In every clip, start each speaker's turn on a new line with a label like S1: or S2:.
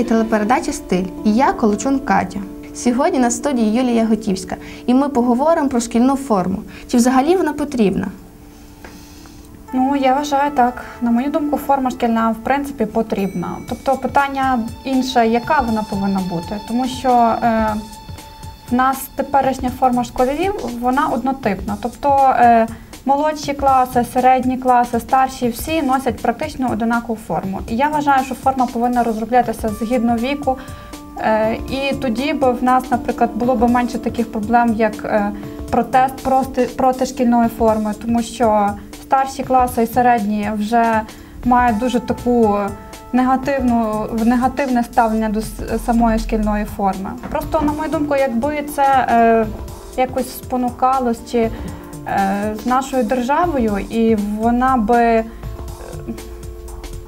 S1: В ефірі телепередача Стиль і я Колочун Катя. Сьогодні на студії Юлія Готівська, і ми поговоримо про шкільну форму. Чи взагалі вона потрібна?
S2: Ну, я вважаю так. На мою думку, форма шкільна в принципі потрібна. Тобто питання інше, яка вона повинна бути, тому що е, в нас теперішня форма школярів вона однотипна. Тобто е, молодші класи, середні класи, старші всі носять практично однакову форму. І я вважаю, що форма повинна розроблятися згідно віку. Е, і тоді б в нас, наприклад, було б менше таких проблем, як е, протест проти, шкільної форми, тому що старші класи і середні вже мають дуже таку негативну негативне ставлення до самої шкільної форми. Просто, на мою думку, якби це е, якось спонукалось чи з нашою державою, і вона би е,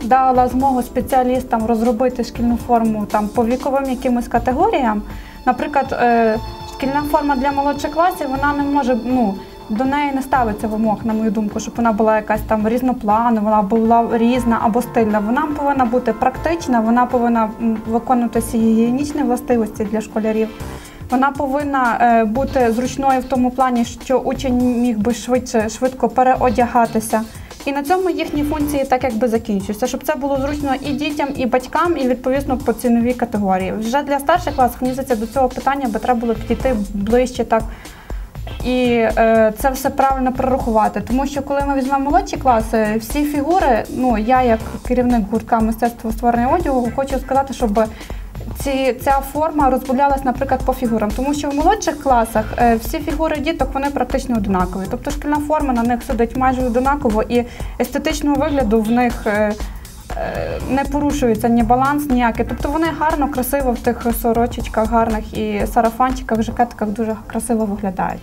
S2: дала змогу спеціалістам розробити шкільну форму там по віковим якимось категоріям. Наприклад, е, шкільна форма для молодших класів вона не може ну. До неї не ставиться вимог, на мою думку, щоб вона була якась там різнопланова, вона була різна або стильна. Вона повинна бути практична, вона повинна виконувати всі гігієнічні властивості для школярів. Вона повинна е, бути зручною в тому плані, що учень міг би швидше швидко переодягатися. І на цьому їхні функції так якби закінчуються, щоб це було зручно і дітям, і батькам, і відповідно по ціновій категорії. Вже для старших класів мені здається, до цього питання би треба було підійти ближче так. І е, це все правильно прорахувати, тому що коли ми візьмемо молодші класи, всі фігури, ну я як керівник гуртка мистецтва створення одягу, хочу сказати, щоб ці, ця форма розгулялась, наприклад, по фігурам, тому що в молодших класах е, всі фігури діток вони практично однакові. Тобто шкільна форма на них сидить майже однаково, і естетичного вигляду в них. е, Не порушується ні баланс ніякий. Тобто вони гарно, красиво в тих сорочечках гарних і сарафанчиках, жакетиках дуже красиво виглядають.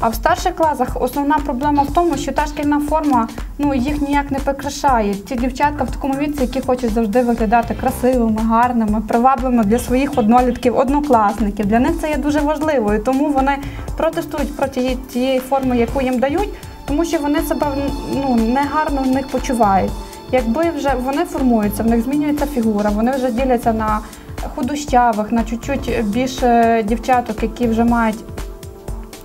S2: А в старших класах основна проблема в тому, що та шкільна форма ну, їх ніяк не прикрашає. Ті дівчатка в такому віці, які хочуть завжди виглядати красивими, гарними, привабливими для своїх однолітків, однокласників. Для них це є дуже важливо, і тому вони протестують проти тієї форми, яку їм дають, тому що вони себе ну, негарно в них почувають. Якби вже вони формуються, в них змінюється фігура, вони вже діляться на худощавих, на чуть-чуть більше дівчаток, які вже мають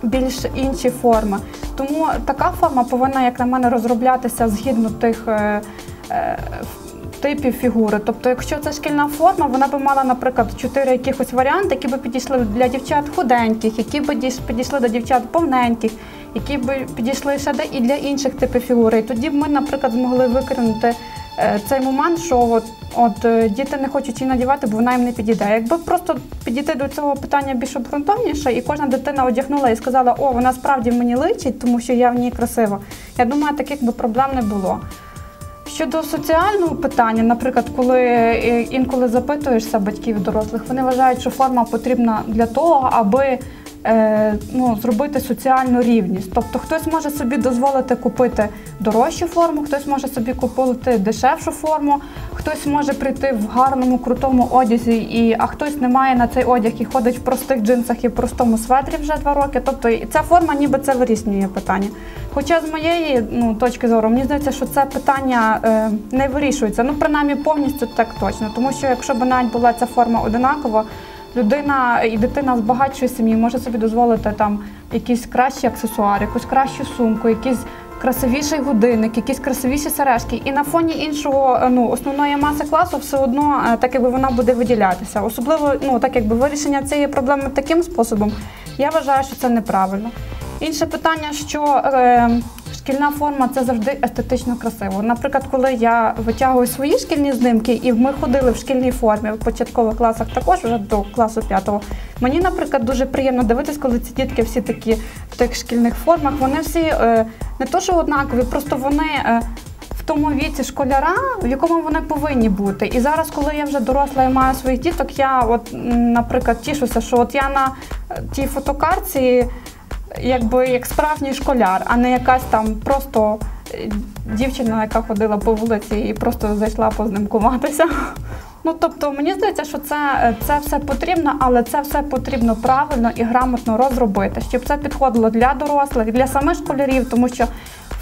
S2: більш інші форми. Тому така форма повинна, як на мене, розроблятися згідно тих е, е, типів фігури. Тобто, якщо це шкільна форма, вона би мала, наприклад, чотири якихось варіанти, які би підійшли для дівчат худеньких, які б підійшли до дівчат повненьких, які б підійшли де і для інших типів фігури. І тоді б ми, наприклад, змогли викинути е, цей момент, що от, от е, діти не хочуть її надівати, бо вона їм не підійде. Якби просто підійти до цього питання більш обґрунтовніше, і кожна дитина одягнула і сказала, о, вона справді мені личить, тому що я в ній красива. Я думаю, таких би проблем не було. Щодо соціального питання, наприклад, коли е, інколи запитуєшся батьків дорослих, вони вважають, що форма потрібна для того, аби ну, зробити соціальну рівність. Тобто хтось може собі дозволити купити дорожчу форму, хтось може собі купити дешевшу форму, хтось може прийти в гарному, крутому одязі, і, а хтось не має на цей одяг і ходить в простих джинсах і в простому светрі вже два роки. Тобто ця форма ніби це виріснює питання. Хоча з моєї ну, точки зору, мені здається, що це питання е, не вирішується. Ну, принаймні, повністю так точно. Тому що якщо б навіть була ця форма одинакова, людина і дитина з багатшої сім'ї може собі дозволити там якийсь кращий аксесуар, якусь кращу сумку, якийсь красивіший годинник, якісь красивіші сережки. І на фоні іншого е, ну, основної маси класу все одно е, так якби вона буде виділятися. Особливо, ну так якби вирішення цієї проблеми таким способом, я вважаю, що це неправильно. Інше питання, що е, шкільна форма це завжди естетично красиво. Наприклад, коли я витягую свої шкільні знимки, і ми ходили в шкільній формі в початкових класах, також вже до класу п'ятого. Мені, наприклад, дуже приємно дивитись, коли ці дітки всі такі в тих шкільних формах. Вони всі е, не то, що однакові, просто вони. Е, тому віці школяра, в якому вони повинні бути. І зараз, коли я вже доросла і маю своїх діток, я, от, наприклад, тішуся, що от я на е, тій фотокарці якби як справжній школяр, а не якась там просто е, дівчина, яка ходила по вулиці і просто зайшла познимкуватися. Ну тобто мені здається, що це, е, це все потрібно, але це все потрібно правильно і грамотно розробити, щоб це підходило для дорослих, для самих школярів, тому що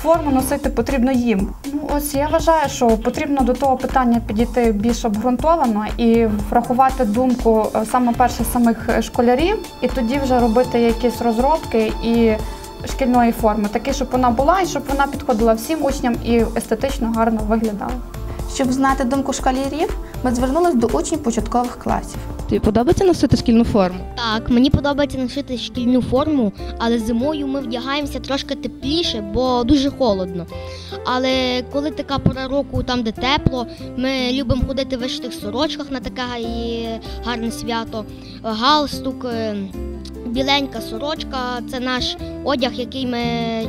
S2: форму носити потрібно їм. Ну ось я вважаю, що потрібно до того питання підійти більш обґрунтовано і врахувати думку е, саме перше самих е, школярів, і тоді вже робити якісь розробки і шкільної форми, такі, щоб вона була і щоб вона підходила всім учням і естетично гарно виглядала.
S1: Щоб знати думку школярів, ми звернулись до учнів початкових класів.
S3: Тобі подобається носити шкільну форму?
S4: Так, мені подобається носити шкільну форму, але зимою ми вдягаємося трошки тепліше, бо дуже холодно. Але коли така пора року, там де тепло, ми любимо ходити в вишитих сорочках на таке гарне свято. Галстук, е, біленька сорочка це наш одяг, який ми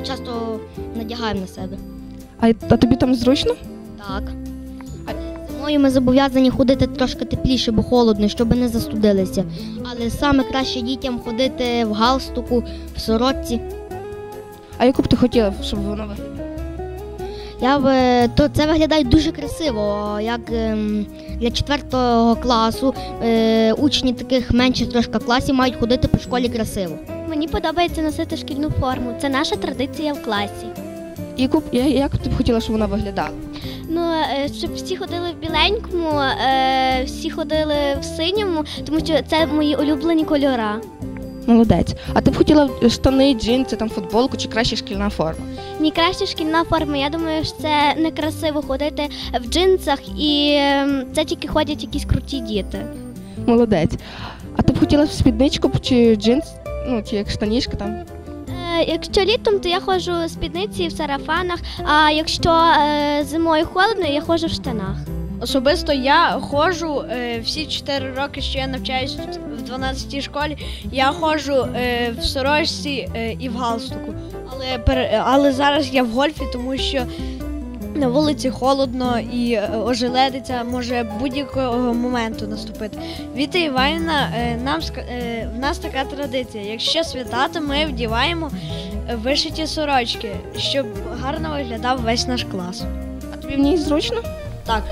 S4: часто надягаємо на себе.
S3: А, а тобі там зручно?
S4: Так. Зимою ми зобов'язані ходити трошки тепліше, бо холодно, щоб не застудилися. Але саме краще дітям ходити в галстуку, в сорочці.
S3: А яку б ти хотіла, щоб воно виглядало?
S4: Я б, е, то це виглядає дуже красиво, як ем, для четвертого класу е, учні таких менших трошки класів мають ходити по школі красиво.
S5: Мені подобається носити шкільну форму. Це наша традиція в класі.
S3: Яку б я- як б ти б хотіла, щоб вона виглядала?
S5: Ну, е, щоб всі ходили в біленькому, е, всі ходили в синьому, тому що це мої улюблені кольора.
S3: Молодець. А ти б хотіла штани, джинси, там футболку чи краще шкільна форма?
S5: Найкраща шкільна форма. Я думаю, що це некрасиво ходити в джинсах, і ем, це тільки ходять якісь круті діти.
S3: Молодець. А ти б хотіла спідничку чи джинс, ну чи як штанішка там?
S5: Якщо літом, то я ходжу в спідниці в сарафанах, а якщо е, зимою холодно, я ходжу в штанах.
S6: Особисто я ходжу е, всі 4 роки, що я навчаюся в 12-й школі. Я ходжу е, в сорочці і в галстуку. Але, але зараз я в гольфі, тому що на вулиці холодно і е, ожеледиця може будь-якого моменту наступити. Віта Іванівна, е, нам е, в нас така традиція. Якщо свята, то ми вдіваємо вишиті сорочки, щоб гарно виглядав весь наш клас.
S3: А тобі в ній зручно?
S6: Так.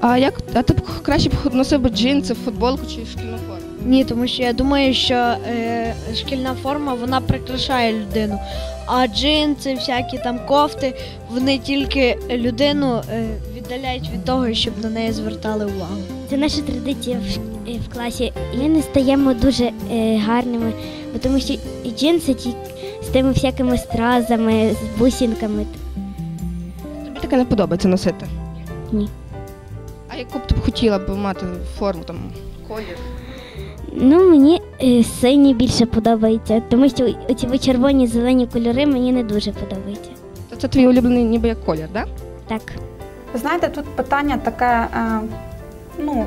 S3: А як а ти б краще б носив би джинси, футболку чи шкільну форму?
S6: Ні, тому що я думаю, що е, шкільна форма вона прикрашає людину. А джинси, всякі там кофти, вони тільки людину е, віддаляють від того, щоб на неї звертали увагу.
S5: Це наша традиція в, е, в класі. Ми не стаємо дуже е, гарними, бо тому що і джинси ті з тими всякими стразами, з бусинками.
S3: Тобі таке не подобається носити?
S5: Ні.
S3: А яку б ти б хотіла б мати форму там колір?
S5: Ну, мені е, синій більше подобається, тому що оці червоні зелені кольори мені не дуже подобаються.
S3: То це твій улюблений ніби як колір, так? Да?
S5: Так.
S2: Ви знаєте, тут питання таке, е, ну,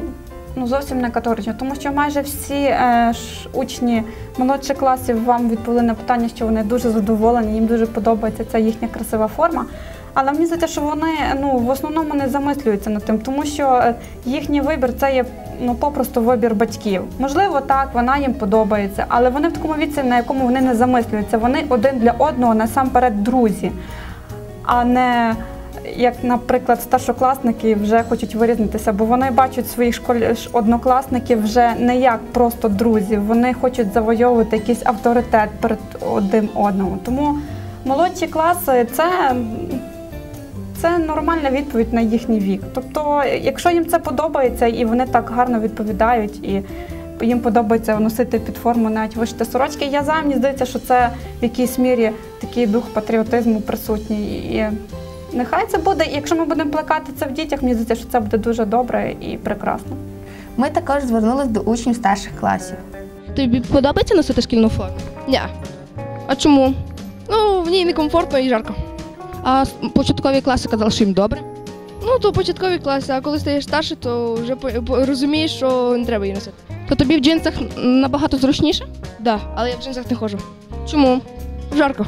S2: ну зовсім не категоричне, тому що майже всі е, ж учні молодших класів вам відповіли на питання, що вони дуже задоволені, їм дуже подобається ця їхня красива форма. Але мені здається, що вони ну, в основному не замислюються над тим, тому що е, їхній вибір це є ну, попросту вибір батьків. Можливо, так, вона їм подобається, але вони в такому віці, на якому вони не замислюються. Вони один для одного насамперед друзі, а не як, наприклад, старшокласники вже хочуть вирізнитися, бо вони бачать своїх школь... однокласників вже не як просто друзів, вони хочуть завойовувати якийсь авторитет перед одним. Тому молодші класи це, це нормальна відповідь на їхній вік. Тобто, якщо їм це подобається і вони так гарно відповідають і їм подобається носити під форму навіть вишити сорочки, я за мені здається, що це в якійсь мірі такий дух патріотизму присутній. І Нехай це буде, і якщо ми будемо плекати це в дітях, мені здається, що це буде дуже добре і прекрасно.
S1: Ми також звернулись до учнів старших класів.
S3: Тобі подобається носити шкільну форму?
S7: Ні.
S3: А чому?
S7: Ну, в ній некомфортно і жарко.
S3: А початкові класи казали, що їм добре.
S7: Ну, то початкові класи, а коли стаєш старше, то вже розумієш, що не треба її носити.
S3: То тобі в джинсах набагато зручніше?
S7: Да, але я в джинсах не ходжу.
S3: Чому?
S7: Жарко.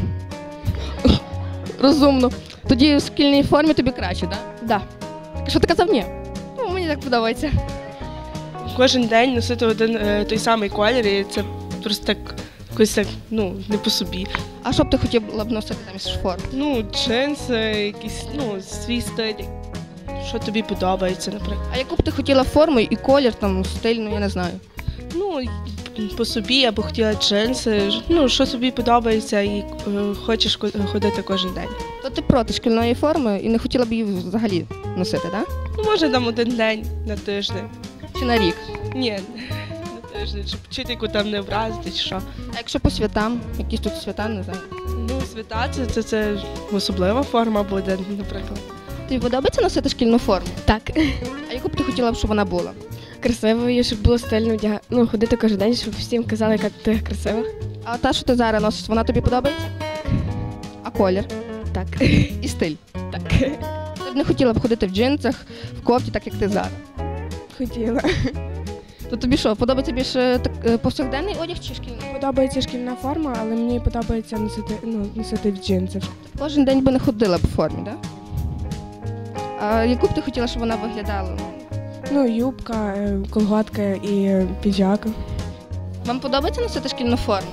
S3: Розумно. Тоді в шкільній формі тобі краще, так?
S7: Да.
S3: Да? Що ти казав ні?
S7: Ну, мені так подобається.
S8: кожен день носити один е, той самий колір, і це просто так якось так, ну, не по собі.
S3: А що б ти хотіла б носити замість форми?
S8: Ну, джинси, якісь, ну, свій стиль. що тобі подобається, наприклад.
S3: А яку б ти хотіла форму і колір, там, стиль, ну я не знаю.
S8: Ну, по собі я б хотіла джинси, ну, що тобі подобається і е, хочеш ко- ходити кожен день.
S3: То ти проти шкільної форми і не хотіла б її взагалі носити, так?
S8: Ну, може, там один день на тиждень.
S3: Чи на рік?
S8: Ні, тиждень, щоб вчительку там не образити, чи що.
S3: А якщо по святам, якісь тут свята, не знаю.
S8: Ну, свята це, це, це особлива форма буде, наприклад.
S3: Тобі подобається носити шкільну форму?
S7: Так.
S3: А яку б ти хотіла б, щоб вона була?
S7: Красивою, щоб було стильно вдяга... ну, ходити кожен день, щоб всім казали, яка ти красива.
S3: А та, що ти зараз носиш, вона тобі подобається? А колір?
S7: Так.
S3: І стиль?
S7: Так.
S3: Ти б не хотіла б ходити в джинсах, в кофті, так як ти зараз.
S7: Хотіла.
S3: То тобі що, подобається більше так, е, повсякденний одяг чи шкільний?
S9: Подобається шкільна форма, але мені подобається носити, ну, носити в джинсах.
S3: Кожен день би не ходила б в формі, так? А яку б ти хотіла, щоб вона виглядала?
S9: Ну, юбка, е, колготки і е, піджак.
S3: Вам подобається носити шкільну форму?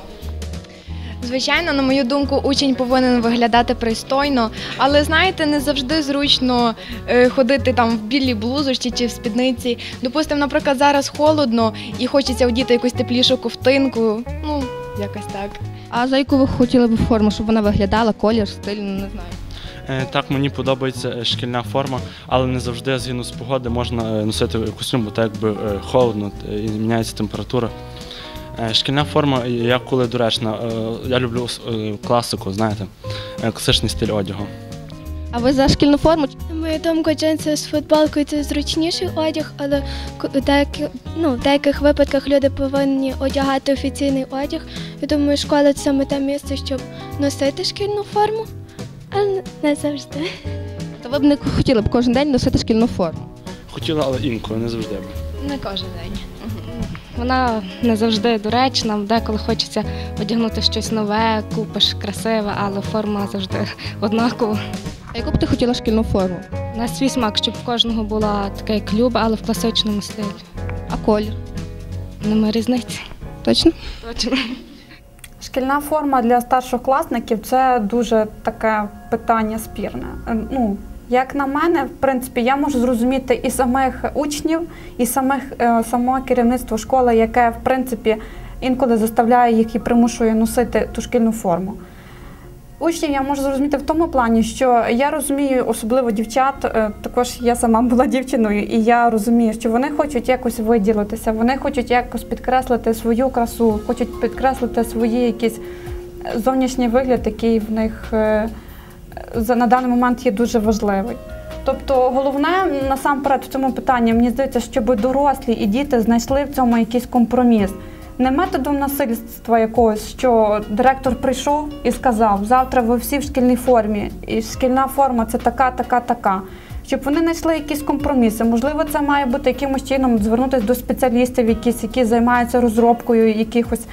S10: Звичайно, на мою думку, учень повинен виглядати пристойно, але знаєте, не завжди зручно е, ходити там в білій блузочці чи в спідниці. Допустимо, наприклад, зараз холодно і хочеться одіти якусь теплішу ковтинку. Ну, якось так.
S3: А за яку ви хотіли б форму, щоб вона виглядала, колір, стиль, ну, не знаю.
S11: Е, Так, мені подобається е, шкільна форма, але не завжди згідно з погоди можна носити костюм, бо так якби холодно і міняється температура. Е, Шкільна форма, я коли доречна, е, я люблю е, класику, знаєте, класичний стиль одягу.
S3: А ви за шкільну форму?
S12: На мою думку, джинси з футболкою це зручніший одяг, але у деяких, ну, в деяких випадках люди повинні одягати офіційний одяг. Я думаю, школа це саме те місце, щоб носити шкільну форму, але не завжди.
S3: То ви б не хотіли б кожен день носити шкільну форму?
S11: Хотіла, але інколи, не завжди. б.
S10: Не кожен день.
S13: Вона не завжди доречна, деколи хочеться одягнути щось нове, купиш красиве, але форма завжди однакова.
S3: А яку б ти хотіла шкільну форму?
S13: На свій смак, щоб в кожного була така як люба, але в класичному стилі.
S3: А колір?
S13: Нема різниці.
S3: Точно?
S13: Точно.
S2: Шкільна форма для старшокласників це дуже таке питання спірне. Е, Ну, як на мене, в принципі, я можу зрозуміти і самих учнів, і самих е, само керівництво школи, яке в принципі інколи заставляє їх і примушує носити ту шкільну форму. Учнів я можу зрозуміти в тому плані, що я розумію, особливо дівчат, е, також я сама була дівчиною, і я розумію, що вони хочуть якось виділитися, вони хочуть якось підкреслити свою красу, хочуть підкреслити свої якісь е, зовнішній вигляд, який в них на даний момент є дуже важливий. Тобто головне насамперед в цьому питанні, мені здається, щоб дорослі і діти знайшли в цьому якийсь компроміс. Не методом насильства якогось, що директор прийшов і сказав, завтра ви всі в шкільній формі, і шкільна форма це така, така, така. Щоб вони знайшли якісь компроміси. Можливо, це має бути якимось чином звернутися до спеціалістів, якісь, які займаються розробкою якихось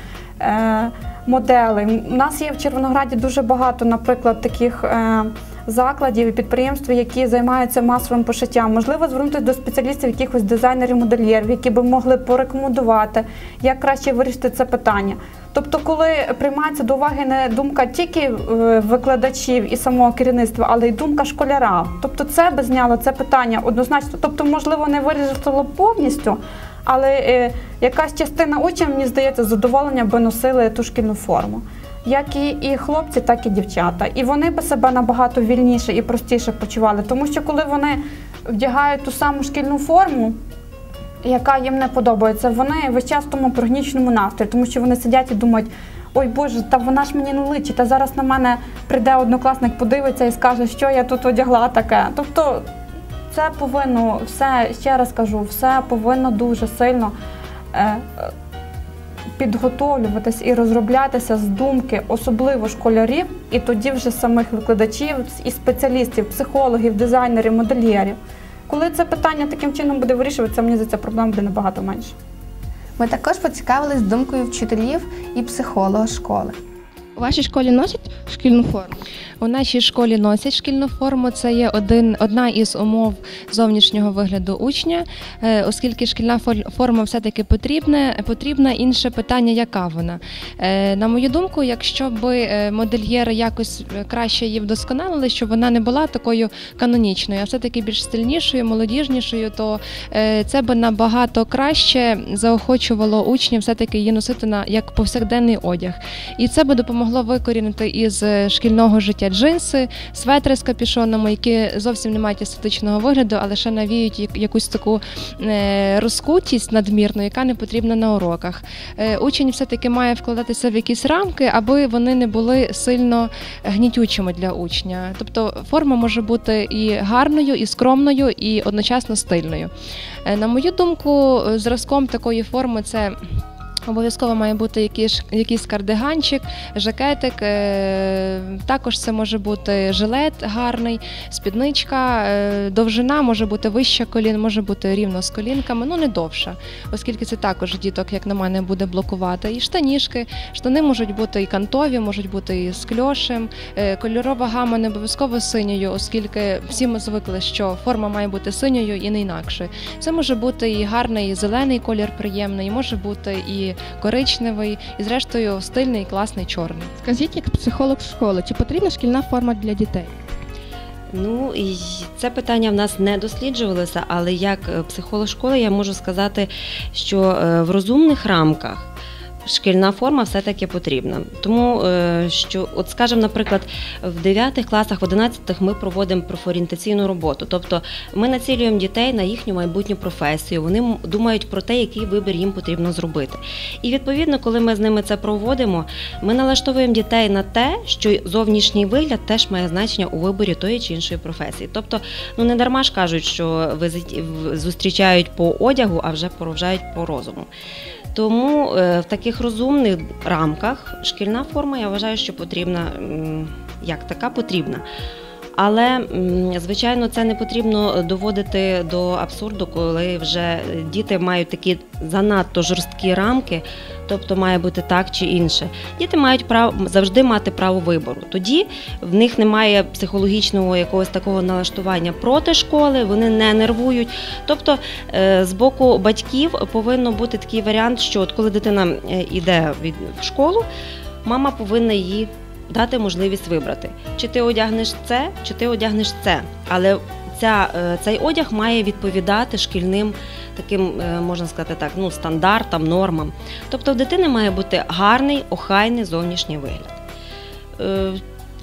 S2: моделей. У нас є в Червонограді дуже багато, наприклад, таких е, закладів і підприємств, які займаються масовим пошиттям. Можливо, звернутися до спеціалістів, якихось дизайнерів, модельєрів, які би могли порекомендувати, як краще вирішити це питання. Тобто, коли приймається до уваги не думка тільки е, викладачів і самого керівництва, але й думка школяра. Тобто, це би зняло це питання однозначно. Тобто, можливо, не вирішило повністю, але е, якась частина учнів, мені здається, з задоволенням би носили ту шкільну форму. Як і, і хлопці, так і дівчата. І вони би себе набагато вільніше і простіше почували. Тому що коли вони вдягають ту саму шкільну форму, яка їм не подобається, вони весь час в тому прогнічному настрої, тому що вони сидять і думають. Ой Боже, та вона ж мені не личить, та зараз на мене прийде однокласник, подивиться і скаже, що я тут одягла таке. Тобто це повинно все, ще раз кажу, все повинно дуже сильно е, підготовлюватись і розроблятися з думки, особливо школярів, і тоді вже самих викладачів і спеціалістів, психологів, дизайнерів, модельєрів. Коли це питання таким чином буде вирішуватися, мені за це проблем буде набагато менше.
S1: Ми також поцікавились думкою вчителів і психолога школи.
S3: У вашій школі носять шкільну форму?
S14: У нашій школі носять шкільну форму. Це є один, одна із умов зовнішнього вигляду учня, Е, оскільки шкільна форма все-таки потрібна, потрібна інше питання, яка вона. Е, На мою думку, якщо б е, модельєри якось краще її вдосконалили, щоб вона не була такою канонічною, а все-таки більш стильнішою, молодіжнішою, то це би набагато краще заохочувало учнів все-таки її носити на як повсякденний одяг. І це би допомогло викорінити із шкільного життя джинси, светри з капюшонами, які зовсім не мають естетичного вигляду, але ще навіють якусь таку е, розкутість надмірну, яка не потрібна на уроках. Е, Учень все-таки має вкладатися в якісь рамки, аби вони не були сильно гнітючими для учня. Тобто форма може бути і гарною, і скромною, і одночасно стильною. Е, На мою думку, зразком такої форми це. Обов'язково має бути якийсь, якийсь кардиганчик, жакетик. Також це може бути жилет гарний, спідничка, е, довжина може бути вища колін, може бути рівно з колінками, ну не довша, оскільки це також діток, як на мене, буде блокувати. І штанішки. Штани можуть бути і кантові, можуть бути і з кльошем. Е, Кольорова гама не обов'язково синьою, оскільки всі ми звикли, що форма має бути синьою і не інакше. Це може бути і гарний і зелений колір приємний, і може бути і коричневий, і зрештою стильний, класний чорний.
S3: Скажіть, як психолог школи, чи потрібна шкільна форма для дітей?
S15: Ну і це питання в нас не досліджувалося, але як е, психолог школи я можу сказати, що е, в розумних рамках. Шкільна форма все-таки потрібна. Тому е, що, от скажімо, наприклад, в 9 класах, в 11 ми проводимо профорієнтаційну роботу. Тобто ми націлюємо дітей на їхню майбутню професію. Вони думають про те, який вибір їм потрібно зробити. І відповідно, коли ми з ними це проводимо, ми налаштовуємо дітей на те, що зовнішній вигляд теж має значення у виборі тої чи іншої професії. Тобто, ну не дарма ж кажуть, що зустрічають по одягу, а вже проважають по розуму. Тому е, в таких розумних рамках шкільна форма, я вважаю, що потрібна як така потрібна. Але, звичайно, це не потрібно доводити до абсурду, коли вже діти мають такі занадто жорсткі рамки, тобто має бути так чи інше. Діти мають право завжди мати право вибору. Тоді в них немає психологічного якогось такого налаштування проти школи, вони не нервують. Тобто е, з боку батьків повинно бути такий варіант, що от коли дитина е, йде в школу, мама повинна її дати можливість вибрати, чи ти одягнеш це, чи ти одягнеш це. Але ця, е, цей одяг має відповідати шкільним таким, е, можна сказати так, ну, стандартам, нормам. Тобто в дитини має бути гарний, охайний зовнішній вигляд. Е,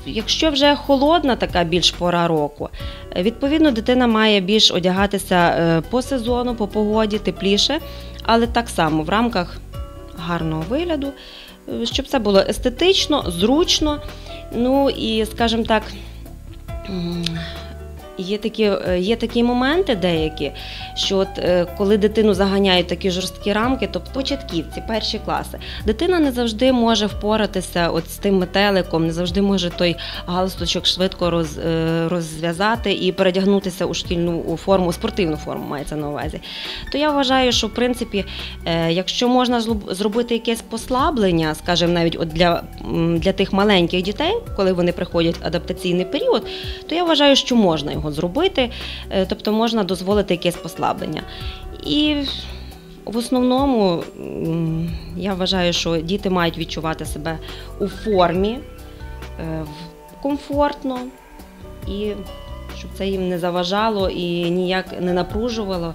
S15: Якщо вже холодна така більш пора року, відповідно дитина має більш одягатися по сезону, по погоді, тепліше, але так само в рамках гарного вигляду, щоб це було естетично, зручно. Ну і, скажімо так, Є такі, е, є такі моменти деякі, що от, е, коли дитину заганяють такі жорсткі рамки, тобто початківці, перші класи, дитина не завжди може впоратися от з тим метеликом, не завжди може той галстучок швидко роз, е, розв'язати і передягнутися у шкільну форму, спортивну форму мається на увазі. То я вважаю, що в принципі, якщо можна зробити якесь послаблення, скажімо, навіть от для, для тих маленьких дітей, коли вони приходять в адаптаційний період, то я вважаю, що можна його зробити, е, тобто можна дозволити якесь послаблення. І в основному я вважаю, що діти мають відчувати себе у формі, е, комфортно, і щоб це їм не заважало і ніяк не напружувало,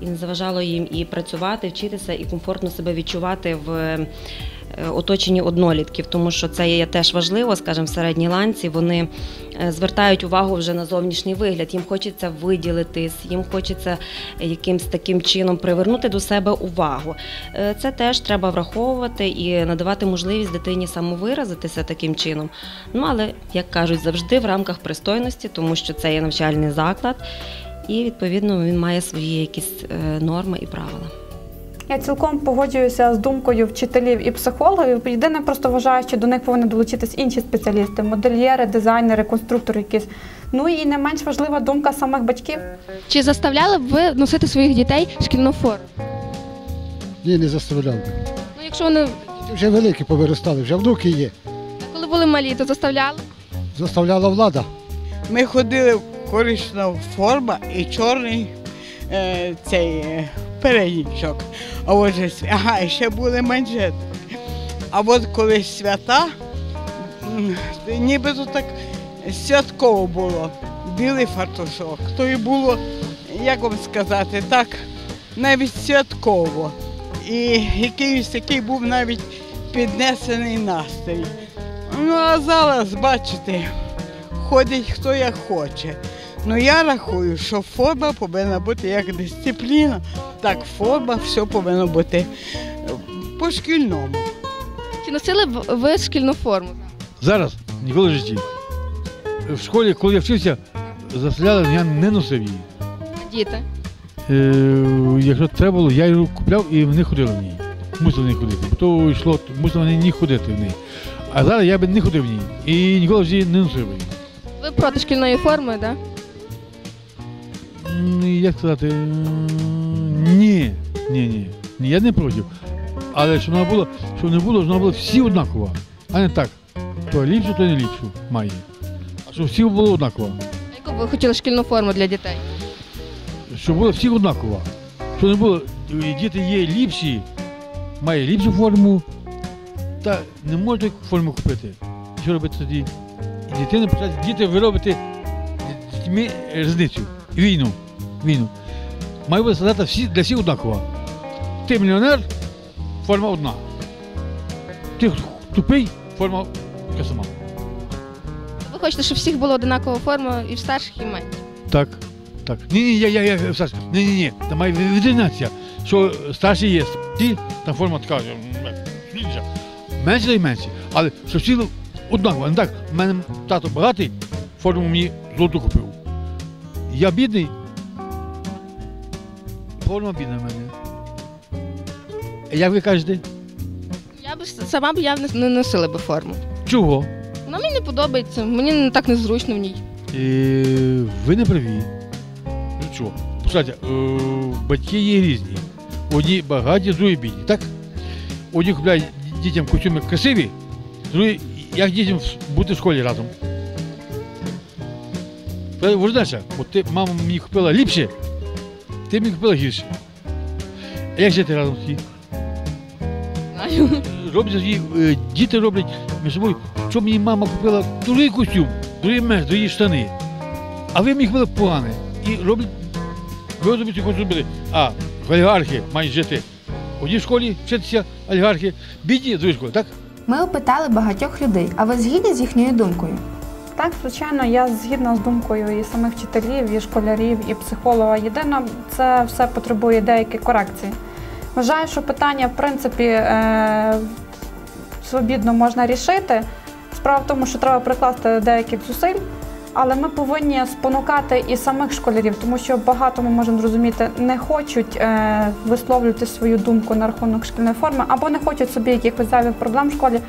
S15: і не заважало їм і працювати, вчитися, і комфортно себе відчувати в оточенні однолітків, тому що це є теж важливо, скажімо, в середній ланці вони е, звертають увагу вже на зовнішній вигляд. Їм хочеться виділитись, їм хочеться якимсь таким чином привернути до себе увагу. Е, Це теж треба враховувати і надавати можливість дитині самовиразитися таким чином. Ну але як кажуть, завжди в рамках пристойності, тому що це є навчальний заклад, і відповідно він має свої якісь е, норми і правила.
S2: Я цілком погоджуюся з думкою вчителів і психологів. Єдине просто вважаю, що до них повинні долучитись інші спеціалісти, модельєри, дизайнери, конструктори якісь. Ну і не менш важлива думка самих батьків.
S3: Чи заставляли б ви носити своїх дітей шкільну форму?
S16: Ні, не заставляв.
S3: Ну, якщо вони
S16: Вже великі повиростали, вже внуки є.
S3: коли були малі, то заставляли?
S16: Заставляла влада.
S17: Ми ходили в коричнева форма і чорний е, цей е, переднічок. А с- ага, ще були манжети. А от коли свята, нібито так святково було. Білий фартушок. То і було, як вам сказати, так, навіть святково. І якийсь такий був навіть піднесений настрій. Ну а зараз, бачите, ходить хто як хоче. Ну я рахую, що форма повинна бути як дисципліна, так форма все повинно бути е, по-шкільному.
S7: Чи носили б ви шкільну форму?
S18: Зараз ніколи в житті. В школі, коли я вчився, заставляли, я не носив її.
S7: Діти.
S18: Е, якщо треба було, я її купляв і вони ходили в ній. Мусили в ній ходити. Бо То йшло, мусили вони не ходити в ній. А зараз я би не ходив в ній і ніколи в житті не носив її.
S7: Ви проти шкільної форми, так?
S18: М, Як сказати? Ні, ні, ні. Ні, я не проти. Але щоб вона була, щоб не було, щоб вона була всі однакова. А не так. То ліпшу, то не ліпшу має. А щоб всі було однаково.
S7: Яку б ви хотіли шкільну форму для дітей?
S18: Щоб було всіх однаково. Щоб не було, е, діти є ліпші, має ліпшу форму, та не можна форму купити. Що робити тоді? І дитини почати, діти ви робите з дітьми різницю. Війну. Війну. Має бути солдата всі, для всіх однаково. Ти мільйонер, форма одна. Ти тупий, форма така сама.
S7: Ви хочете, щоб всіх була одинакова форма і в старших, і в менших?
S18: Так, так. Ні, ні, я, я, я, Саш, ні, ні, ні. Там має відрізняться, що старші є, ті, там форма така, менше та й менше. Але що всі однаково. Не так, в мене тато багатий, форму мені золоту купив. Я бідний, форма бідна в мене. Як ви кажете?
S7: Я б сама б я не- не носила би форму.
S18: Чого?
S7: Вона мені не подобається, мені не- так незручно в ній.
S18: Е, ви не праві. Ну що, послухайте, е, батьки є різні. Одні багаті, другі бідні, так? Одні купляють дітям костюми красиві, другі, як дітям бути в школі разом. Ви от ти, мама мені купила ліпше, ти мені купила гірше. А як жити разом всі?
S7: Знаю.
S18: Роблять е, діти роблять між собою, що мені мама купила другий костюм, другий меч, другі штани. А ви мені купили погане. І роблять, ви розумієте, хочуть робити. А олігархи мають жити в одній школі, вчитися олігархи, бідні в другій школі, так?
S1: Ми опитали багатьох людей, а ви згідні з їхньою думкою?
S2: Так, звичайно, я згідна з думкою і самих вчителів, і школярів, і психолога. Єдине, це все потребує деяких корекцій. Вважаю, що питання, в принципі, е, свобідно можна рішити. Справа в тому, що треба прикласти деяких зусиль, але ми повинні спонукати і самих школярів, тому що багато ми можемо зрозуміти, не хочуть е, висловлювати свою думку на рахунок шкільної форми, або не хочуть собі якихось зайвих проблем в школі.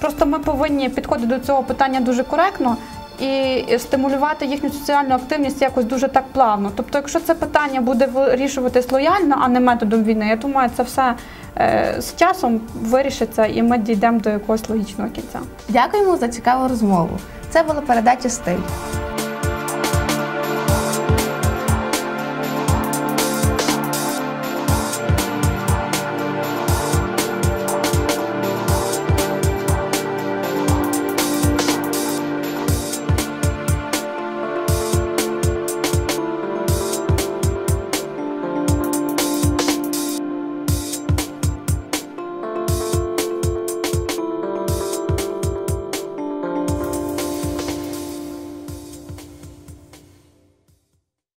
S2: Просто ми повинні підходити до цього питання дуже коректно і стимулювати їхню соціальну активність якось дуже так плавно. Тобто, якщо це питання буде вирішуватись лояльно, а не методом війни, я думаю, це все е, з часом вирішиться, і ми дійдемо до якогось логічного кінця.
S1: Дякуємо за цікаву розмову. Це була передача стиль.